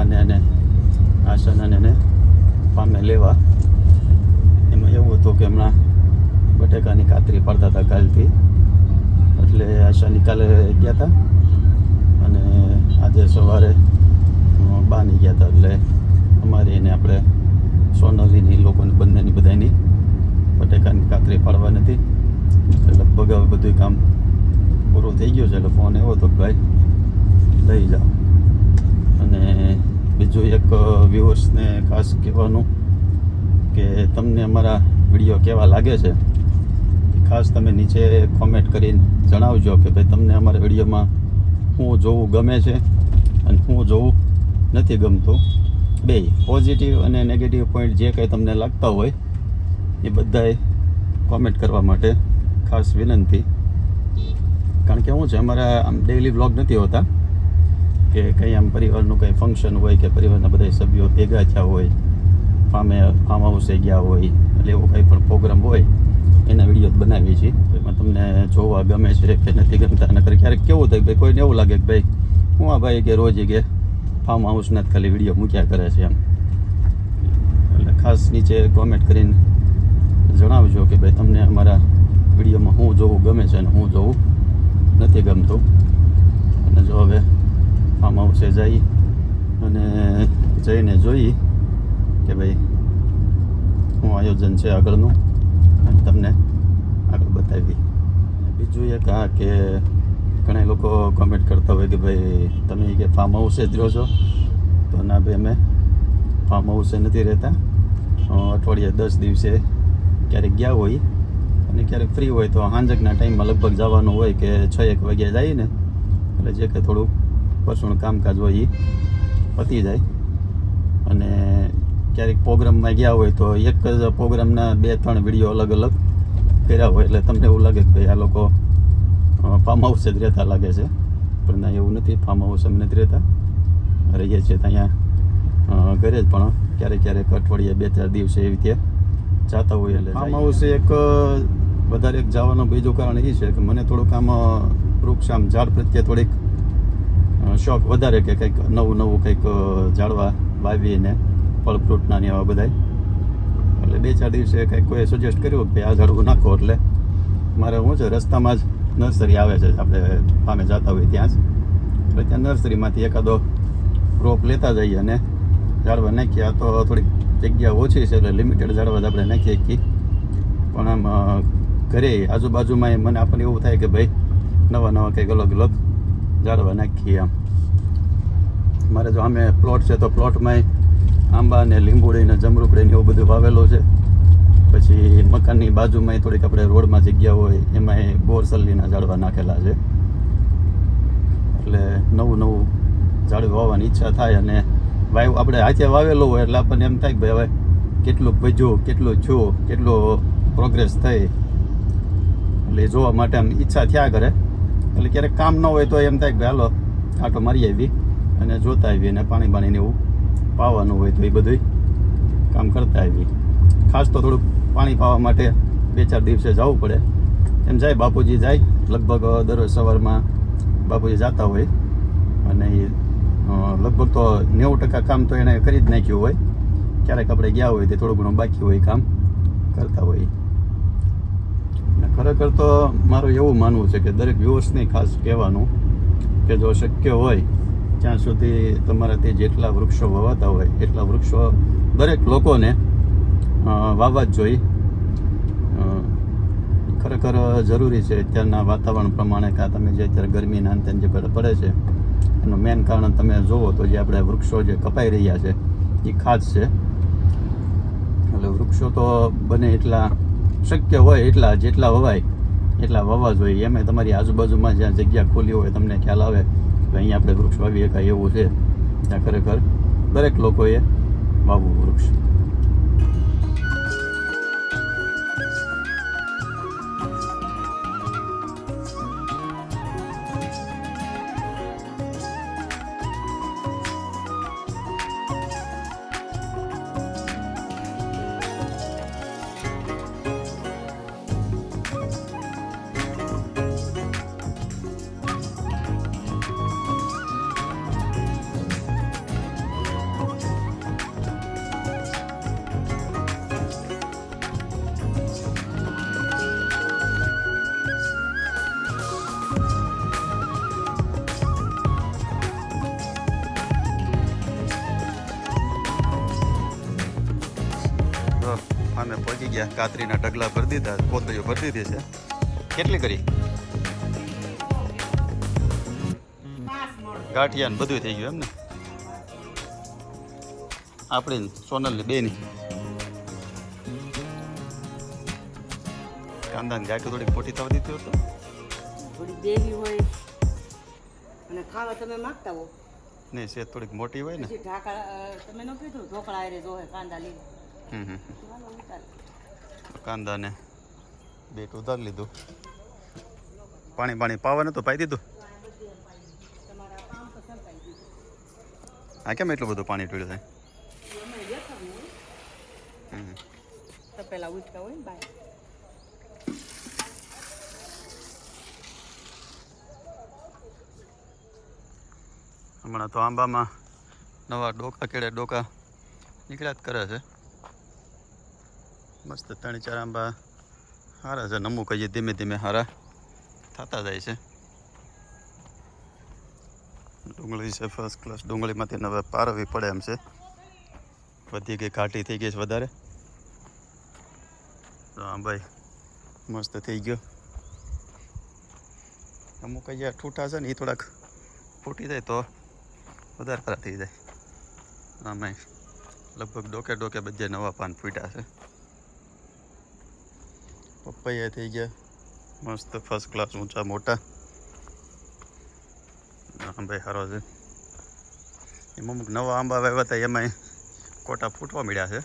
છો બાને અને આશાને એને પામે લેવા. એમાં એવું હતું કે હમણાં બટેકાની કાતરી પાડતા હતા કાલથી. એટલે આશાની કાલે ગયા હતા અને આજે સવારે બાની ગયા હતા એટલે અમારી એને આપણે સોનલીની લોકોની બંનેની બધાની બટેકાની કાતરી પાડવા નથી લગભગ હવે બધું કામ પૂરું થઈ ગયું છે. એટલે ફોન એવો હતો ભાઈ, લઈ જાઓ. અને બીજું એક વ્યુઅર્સને ખાસ કહેવાનું કે તમને અમારા વીડિયો કેવા લાગે છે ખાસ તમે નીચે કોમેન્ટ કરીને જણાવજો કે ભાઈ તમને અમારા વિડીયોમાં હું જોવું ગમે છે અને હું જોવું નથી ગમતું. બે પોઝિટિવ અને નેગેટિવ પોઈન્ટ જે કંઈ તમને લાગતા હોય એ બધાએ કોમેન્ટ કરવા માટે ખાસ વિનંતી. કારણ કે શું છે, અમારા આમ ડેઇલી વ્લોગ નથી હોતા. કે કંઈ આમ પરિવારનું કંઈ ફંક્શન હોય કે પરિવારના બધા સભ્યો ભેગા થયા હોય ફામે ફાર્મ હાઉસે ગયા હોય, એટલે એવો કંઈ પણ પ્રોગ્રામ હોય, એના વીડિયો બનાવીએ છીએ. એમાં તમને જોવા ગમે છે કે નથી ગમતા, નકર ક્યારેક કેવું થાય ભાઈ કોઈને એવું લાગે કે ભાઈ, હું આ ભાઈ કે રોજ કે ફાર્મ હાઉસના જ ખાલી વીડિયો મૂક્યા કરે છે એમ. એટલે ખાસ નીચે કોમેન્ટ કરીને જણાવજો કે ભાઈ તમને અમારા વિડીયોમાં હું જોવું ગમે છે અને હું જોવું નથી ગમતું. અને જો હવે ફાર્મ હાઉસે જઈ અને જઈને જોઈ કે ભાઈ શું આયોજન છે આગળનું. તમને આગળ બતાવી. બીજું એક આ કે ઘણા લોકો કોમેન્ટ કરતા હોય કે ભાઈ, તમે કે ફાર્મ હાઉસે જ રહો છો? તો ના ભાઈ, અમે ફાર્મ હાઉસે નથી રહેતા. અઠવાડિયે દસ દિવસે ક્યારેક ગયા હોય. અને ક્યારેક ફ્રી હોય તો સાંજકના ટાઈમમાં લગભગ જવાનું હોય કે છ એક વાગ્યા જાય ને. એટલે જે કે થોડું પર્સનલ કામકાજ હોય એ પતી જાય. અને ક્યારેક પ્રોગ્રામમાં ગયા હોય તો એક જ પ્રોગ્રામના બે ત્રણ વીડિયો અલગ અલગ કર્યા હોય એટલે તમને એવું લાગે કે ભાઈ આ લોકો ફાર્મ હાઉસ જ રહેતા લાગે છે. પણ ના એવું નથી. ફાર્મ હાઉસ અમે નથી રહેતા. રહીએ છીએ ત્યાં અહીંયા ઘરે જ. પણ ક્યારેક ક્યારેક અઠવાડિયે બે ચાર દિવસે એવી રીતે જાતા હોય એટલે ફાર્મ હાઉસ એક વધારે એક જવાનું બીજું કારણ એ છે કે મને થોડુંક આમ વૃક્ષ આમ ઝાડ પ્રત્યે થોડીક શોખ વધારે કે કંઈક નવું નવું કંઈક જાળવા વાવીને ફળ ફ્રૂટના ને એવા બધાય. એટલે બે ચાર દિવસે કંઈક કોઈ સજેસ્ટ કર્યું કે આ ઝાડવું નાખો એટલે મારે શું છે, રસ્તામાં જ નર્સરી આવે છે, આપણે ફામે જતા હોય ત્યાં જ. એટલે ત્યાં નર્સરીમાંથી એકાદો રોપ લેતા જઈએ અને ઝાડવા નાખીએ. આ તો થોડીક જગ્યા ઓછી છે, એટલે લિમિટેડ ઝાડવા જ આપણે નાખીએ કે. પણ આમ ઘરે આજુબાજુમાં મને આપણને એવું થાય કે ભાઈ નવા નવા કંઈક અલગ અલગ ઝાડવા નાખીએ આમ. મારે જો આમે પ્લોટ છે તો પ્લોટમાં આંબા ને લીંબુડી ને જમરૂકડી ને એવું બધું વાવેલું છે. પછી મકાનની બાજુમાં થોડીક આપણે રોડમાં જગ્યા હોય એમાં બોરસલ્લીના ઝાડવા નાખેલા છે. એટલે નવું નવું ઝાડવું વાવવાની ઈચ્છા થાય અને વાવ આપણે હાથે વાવેલું હોય એટલે આપણને એમ થાય કે ભાઈ હવે કેટલું ભજ્યું કેટલું થયું કેટલો પ્રોગ્રેસ થઈ. એટલે જોવા માટે આમ ઈચ્છા થયા કરે. એટલે ક્યારેક કામ ન હોય તો એમ થાય કે હાલો, આટો મારી આવી. અને જોતા આવી અને પાણી બાણીને એવું પાવાનું હોય તો એ બધું કામ કરતા આવી ખાસ તો થોડુંક પાણી પાવા માટે બે ચાર દિવસે જવું પડે. એમ જાય, બાપુજી જાય, લગભગ દરરોજ સવારમાં બાપુજી જતા હોય અને એ લગભગ તો નેવું ટકા કામ તો એણે કરી જ નાખ્યું હોય. ક્યારેક આપણે ગયા હોય તે થોડું ઘણું બાકી હોય કામ કરતા હોય. ખરેખર તો મારું એવું માનવું છે કે દરેક વ્યૂઅર્સને ખાસ કહેવાનું કે જો શક્ય હોય ત્યાં સુધી તમારા તે જેટલા વૃક્ષો વવાતા હોય, એટલા વૃક્ષો દરેક લોકોને વાવવા જ જોઈએ. ખરેખર જરૂરી છે અત્યારના વાતાવરણ પ્રમાણે કે તમે જે અત્યારે ગરમીના અંતે જે પડે પડે છે, એનું મેઇન કારણ તમે જુઓ તો જે આપણે વૃક્ષો જે કપાઈ રહ્યા છે એ ખાસ છે. એટલે વૃક્ષો તો બને એટલા શક્ય હોય, એટલા જેટલા વવાય, એટલા વાવવા જોઈએ. એમાં તમારી આજુબાજુમાં જ્યાં જગ્યા ખોલી હોય, તમને ખ્યાલ આવે કે અહીંયા આપણે વૃક્ષ વાવી શકાય એવું છે. ત્યાં ખરેખર દરેક લોકોએ વાવવું વૃક્ષ. ગયા કાતરીના ઢગલા ભરી દીધા કોથળીઓ ભરી દીધી છે. કેટલી કરી? ગાંઠિયા ને બધું થઈ ગયું એમ ને આપણી ને સોનલની બેની. કાંદાની ગાંઠી થોડીક મોટી થવા દીધી હતો થોડી દેવી હોય. અને ખાવા તમે માગતા હો? નહીં છે થોડીક મોટી હોય ને. ઢાકા તમે ન કીધું ઢોકળા હારે જોહે કાંદા લીધા હમ હમ કાંદાને બેટ ઉધારી લીધું. પાણી પાણી પાવા નતું પાઈ દીધું? આ કેમ એટલું બધું પાણી ટોળ્યું થાય? પેલા હોય ને બાય. હમણાં તો આંબામાં નવા ડોકા કેળે ડોકા નીકળ્યા જ કરે છે. મસ્ત ત્રણ ચાર આંબા. સારા છે નમુક કહીએ ધીમે ધીમે સારા થતા જાય છે. ડુંગળી છે ફર્સ્ટ ક્લાસ ડુંગળીમાંથી હવે પારવી પડે એમ છે. વધી ગઈ ઘાટી થઈ ગઈ છે વધારે. તો ભાઈ મસ્ત થઈ ગયો. અમુક અહીંયા ઠૂઠા છે ને એ થોડાક ફૂટી જાય તો વધારે ખરા થઈ જાય. આમાં લગભગ ડોકે ડોકે બધે નવા પાન ફૂટ્યા છે. પપૈયા થઈ ગયા. મસ્ત ફર્સ્ટ ક્લાસ ઊંચા મોટા. ભાઈ સારો છે. એમાં અમુક નવા આંબા વાવ્યા હતા, એમાંય કોટા ફૂટવા મળ્યા છે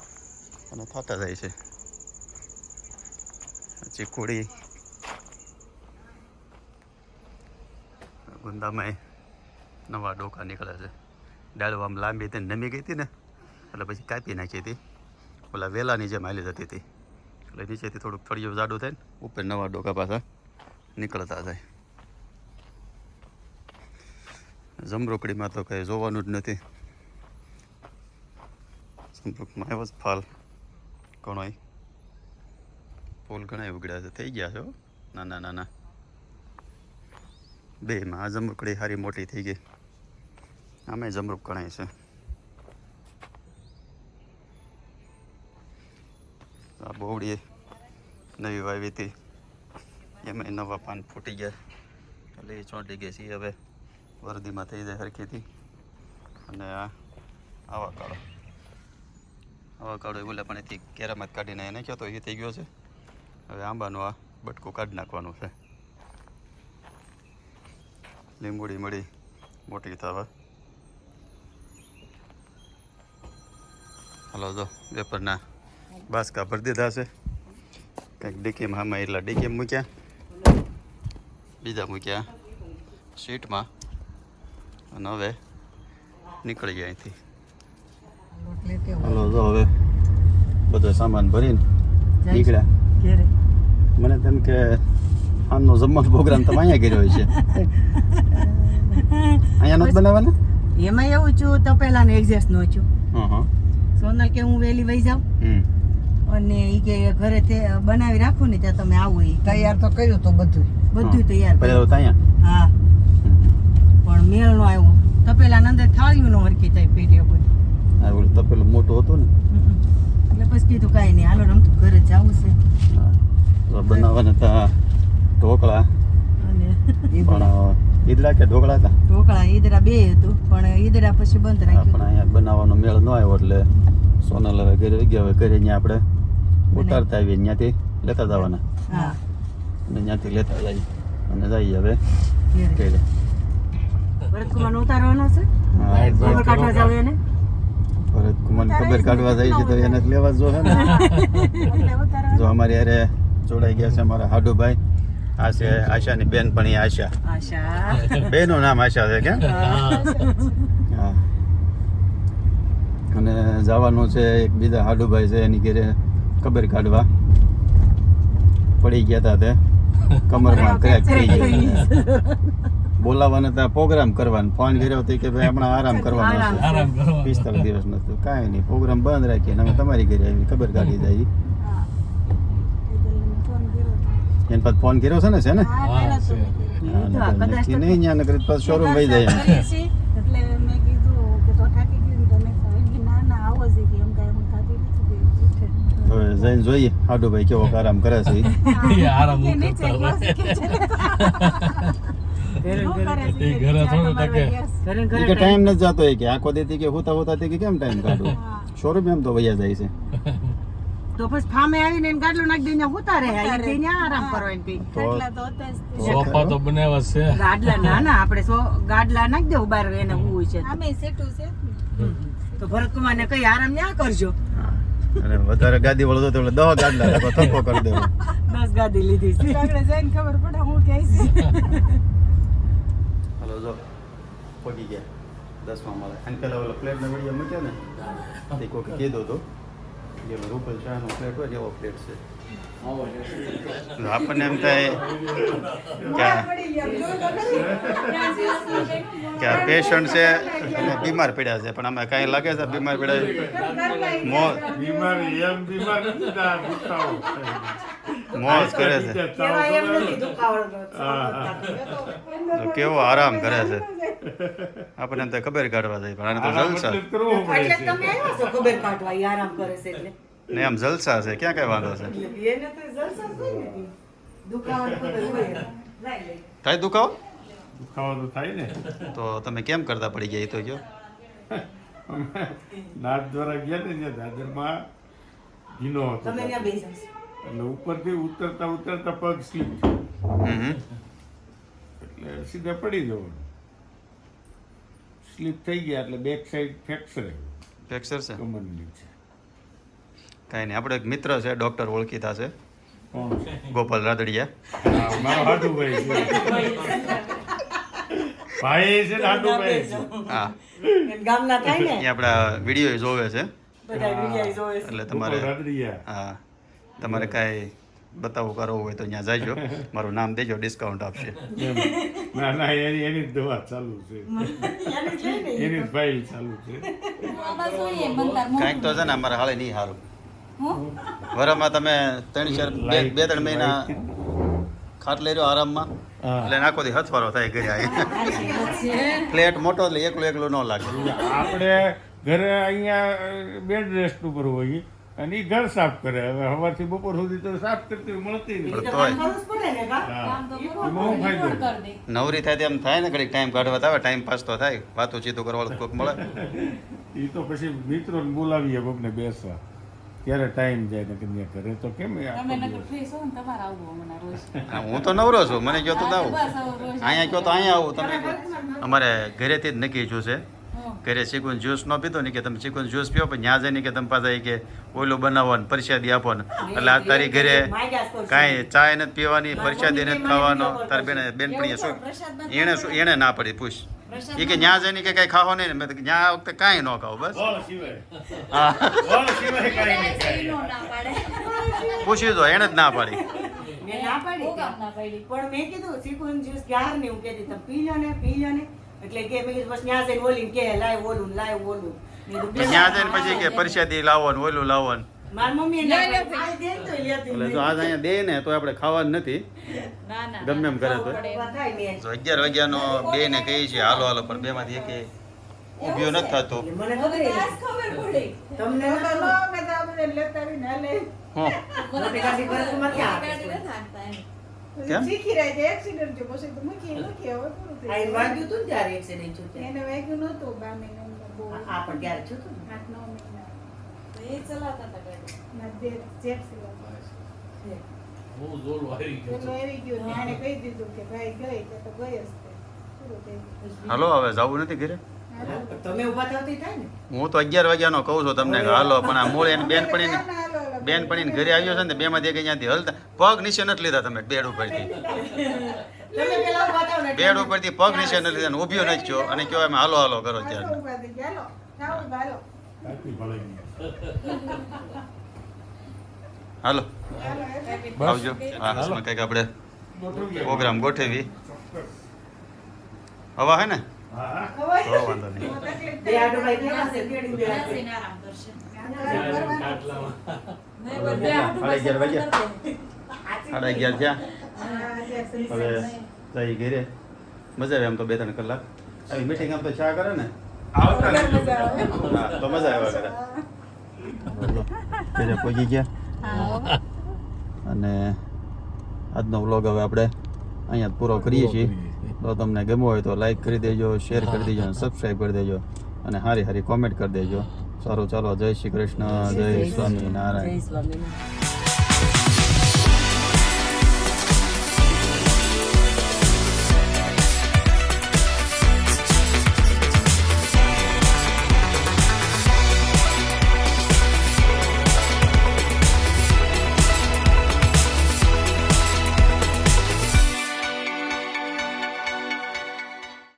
અને થતા જાય છે. ચીકુડી ગુંદામાં નવા ડોકા નીકળે છે. ડાળો આમ લાંબી હતી નમી ગઈ હતી ને, એટલે પછી કાપી નાખી હતી. ઓલા વેલાની જેમ હાલી જતી હતી. એટલે નીચેથી થોડુંક થળિયો જાડું થાય ને. ઉપર નવા ડોકા પાછા નીકળતા જાય જમરોકડીમાં તો કંઈ જોવાનું જ નથી. જમરૂકમાં એવો જ ફાલ ઘણોય. ફૂલ ઘણા ઉગડ્યા છે, થઈ ગયા છે. નાના નાના. બે માં આ જમરૂકડી સારી મોટી થઈ ગઈ. આમે જમરૂક ગણાય છે. આ બોવડી નવી વાવી હતી. એમાં નવા પાન ફૂટી ગયા. એટલે એ ચોંટી ગઈ છે હવે. વરદીમાં થઈ જાય હરખીથી. અને આ આવા કાળો આવા કાળો એ બોલ્યા પણ એથી કેરામાં કાઢીને એને કહો તો એ થઈ ગયો છે. હવે આંબાનું આ બટકું કાઢી નાખવાનું છે. લીંબુડી મળી, મોટી થવા. હલો જો વેપરના બાસકા ભરી દીધા છે. કંઈક ડીકીમાં આમાં એટલા ડીકીમ મૂક્યા. બીજા મૂક્યા સ્વીટમાં અને હવે નીકળી ગયા અહીંથી. હલો જો હવે બધો સામાન ભરીને નીકળ્યા. મને તેમ કે આનો જમવાનો પ્રોગ્રામ તમે અહીંયા કર્યો હોય છે. અહીંયા નથી બનાવવાના? એમાં એવું છું તો પેલા ને એડજસ્ટ નો છું હા હા. સોનલ કે હું વહેલી વહી જાઉં? હમ. અને ઈ કે ઘરે તે બનાવી રાખો ને ત્યાં તમે આવો એ તૈયાર તો કર્યું તો બધું બધું તૈયાર પહેલા તો અહીંયા હા. પણ મેળ નો આવ્યો. તપેલા પેલા અંદર થાળીઓ નો હરખી થાય પેટી ઉપર આ ઓલું તપેલું મોટું હતું ને. એટલે પછી કીધું કાંઈ નહીં. હાલો ને તો ઘરે જવું છે. બનાવવાના હતા ઢોકળા. અને પણ ઈદરા કે ઢોકળા હતા? ઢોકળા ઈદરા બે હતું પણ ઈદરા પછી બંધ રાખ્યું. પણ અહીંયા બનાવવાનો મેળ ન આવ્યો એટલે સોનલ હવે ઘરે ગયા. હવે ઘરે અહીંયા આપણે ઉતારતા આવીએ ત્યાંથી લેતા જવાના. હા. અને ત્યાંથી લેતા જઈએ અને જઈએ હવે. ઘેરે. ભરતકુમારનો ઉતારવાનો છે? હા, ખબર કાઢવા જાવ એને? ભરત કુમાર ખબર કાઢવા જાય છે તો એને લેવા જ જોશે ને? જો અમારી હારે જોડાઈ ગયા છે અમારા હાડુભાઈ. આ છે આશાની બેન પણ એ આશા. બેનું નામ આશા છે કેમ? હા. અને જવાનું છે એક બીજા હાડુભાઈ છે એની ઘરે. ખબર કાઢવા. પડી ગયા હતા તે. કમરમાં ક્રેક થઈ ગયો બોલાવવાને હતા પ્રોગ્રામ કરવાનો. ફોન કર્યો હતો કે ભાઈ હમણાં આરામ કરવાનો. છે પિસ્તાલીસ દિવસ નતો કાંઈ નહીં. પ્રોગ્રામ બંધ રાખીએ અમે તમારી ઘરે આવી ખબર કાઢી જાય એને પછી ફોન કર્યો છે ને છે ને? નહીં ત્યાં પાછું શોરૂમ વહી જાય એમ. એટલે મેં કીધું કે તો થાકી ગયું તો મેં કીધું ના ના આવો છે કે એમ કાંઈ હું થાકી નથી ગઈ હવે જઈને જઈને જોઈએ હાડુભાઈ કેવો આરામ કરે છે ઈ. એ આરામ કે હું નીચે કરતા ગયો છે કે ઘરે શું કરે છે એ કે ઘરે ચાટો થોડું જોઈએ હાડો ભાઈ છે. આરામ કરે છે આરામ ટાઈમ નથી જતો એ કે આખો દેતી કે હોતા હોતા તે કે કેમ ટાઈમ કાઢો. શોરૂમ એમ તો વૈયા જાય છે તો પછી ફામે આવીને એને ગાડલો નાખી દઈને હોતા રહે રહે. આરામ કરો એમ કઈ. સોફા તો બનાવ્યા છે ગાડલા ના ના આપણે સો ગાડલા નાખી દેવું બાર એને હું છે સેટું છે તો ભરતકુમાર ને કઈ આરામ ના કરજો. અને વધારે ગાદી વળતો તો એટલે દહ ગાડલા રાખો થપ્પો કરી દેવો. દસ ગાદી લીધી છે. આગળ જઈને ખબર પડે હું કે છે. હાલો જો. પગી ગયા. દસમા માળે. અને પેલા ઓલા પ્લેટ ને વળીયા મૂક્યો ને તે કોઈક કીધું હતું. કે ઓલો રૂપલ શાહનો પ્લેટ હોય એવો પ્લેટ છે. આપણને એમ થાય, કે આ- પેશન્ટ છે, અને બીમાર પડ્યા છે. પણ અમે કાંઈ લાગે છે બીમાર પડ્યા. મોજ કરે છે. તો કેવો આરામ કરે છે. આપણને એમ થાય ખબર કાઢવા જાય, પણ આને તો જલસા. ખબર કાઢવા આરામ કરે છે એટલે? ને આમ જલસા છે. ક્યાં કઈ વાંધો છે? થાય દુખાવો? દુખાવો તો થાય ને. તો તમે કેમ કરતા પડી ગયા? એ તો કયો. નાથ દ્વારા ગયા ને ત્યાં દાદરમાં ભીનો હતો. એટલે ઉપરથી ઉતરતા ઉતરતા પગ સ્લીપ હમ હમ. એટલે સીધા પડી જવાનું. સ્લીપ થઈ ગયા એટલે બેક સાઈડ ફ્રેક્ચર ફ્રેક્ચર છે. કમરની નીચે. કાંઈ નહીં. આપણે એક મિત્ર છે ડૉક્ટર ઓળખીતા છે. ગોપાલ રાદડિયા. આપણા વીડિયો જોવે છે. બધા વિડિયા જોવે છે. એટલે તમારે હા. તમારે કાંઈ બતાવું કરવો હોય તો ત્યાં જાજો. મારું નામ દેજો ડિસ્કાઉન્ટ આપશે. ના ના એની એની દવા ચાલુ છે. એને ફાઇલ ચાલુ છે. કાંઈક તો છે ને અમારે હાલે નહીં સારું? વરમાં તમે ત્રણ ચાર બે બે ત્રણ મહિના ખાટલે રહ્યો આરામમાં? એટલે આખો દી હથવારો થાય ગયા ફ્લેટ મોટો એટલે એકલું એકલું ન લાગે. આપણે ઘરે અહીંયા બેડ રેસ્ટ ઉપર હોઈએ અને એ ઘર સાફ કરે. હવે સવારથી બપોર સુધી તો સાફ કરતી મળતી નહીં? નવરી થાય તેમ થાય ને ઘડીક ટાઈમ કાઢવા થાય આવે ટાઈમ પાસ તો થાય. વાતો ચીતો કરવાનું કોઈક મળે. એ તો પછી મિત્રોને બોલાવીએ કોકને બેસવા. ત્યારે ટાઈમ જાય ને કન્યા કરે તો કેમ તમે નકર દિવસ? છો ને તમારે આવવું હમણાં રોજ. હું તો નવરો છું. મને કહો તો આવું. અહીંયા કહો તો અહીંયા આવું તમે અમારે ઘરેથી જ નક્કી છું છે. ઘરે ચીકુન જ્યુસ ન પીધો ને કે તમે ચીકુન જ્યુસ પીઓ પણ ત્યાં જઈને કે તમે પાસે કે ઓલું બનાવો ને પરસાદી આપો ને. એટલે આ તારી ઘરે કાંઈ ચાય નથી પીવાની પરસાદી નથી ખાવાનો તાર બેન બેનપણીએ શું? એણે શું એણે ના પડી પૂછ. એ કે ત્યાં જઈને કે કઈ ખાવો નહીં મેં ન્યા ત્યાં આ વખતે કાંઈ ન ખાવું બસ. પૂછ્યું તો હા. ગોળ સિવાય કાંઈ નહીં ખાય. ઈનો ના પાડે. પૂછી દો એણે જ ના પાડી? પણ મેં કીધું ચીકુનું જ્યુસ ક્યાર નહીં હું કહેતી તમે પી લો ને પી લો ને. એટલે કે મેં કીધું બસ ત્યાં જઈને ઓલીને કે લાય ઓલું લાય ઓલું. મેં પછી જઈને પછી કે પરસાદી લાવો ને ઓલું લાવો ને. એટલે જો આજ અહીંયા દે ને તો આપણે ખાવાનું નથી. ના, ના, ગમે એમ કરે તો. અગિયાર વાગ્યાનો બે ને કહી છે હાલો હાલો પણ બે માંથી એક ઉભ્યો નથી થતો. આ હતું ને પણ એ હાલો હવે જવું નથી ઘરે? તમે ઊભા થતી થાય ને? હું તો અગિયાર વાગ્યાનો કહું છું તમને કે હાલો પણ આ મૂળ એની બેનપણીને બેનપણીને ઘરે આવ્યો છે ને બે માંથી એક અહીંયાથી હલતા પગ નીચે નથી લીધા તમે બેડ ઉપરથી. બેડ ઉપરથી પગ નીચે નથી લીધા ઉભ્યો ઊભ્યો નથી છો અને કયો એમ હાલો હાલો કરો ત્યારે. હાલો બસ. આવજો હા હસમાં કંઈક આપણે ગોઠવીએ. પ્રોગ્રામ ગોઠવી હવા હે ને હા. તો વાંધો નહીં બે આડુભાઈ કેવા છે? તેડી દે આપણે. બેસીને આરામ કરશે. ખાટલામાં નહીં, બસ બે હાથ સાડા અગિયાર વાગ્યા. કરી દે. સાડા અગિયાર થયા હવે જઈ ઘરે મજા આવે આમ તો બે ત્રણ કલાક આવી મીટિંગ આમ તો ચા કરે ને આવતા રહેજો. હા તો મજા આવ્યા કરે ઘરે પહોંચી ગયા. અને આજનો વ્લોગ હવે આપણે અહીંયા પૂરો કરીએ છીએ. તો તમને ગમ્યો હોય તો લાઈક કરી દેજો શેર કરી દેજો અને સબસ્ક્રાઈબ કરી દેજો. અને હારી હારી કોમેન્ટ કરી દેજો. સારું ચાલો જય શ્રી કૃષ્ણ જય જય સ્વામિનારાયણ.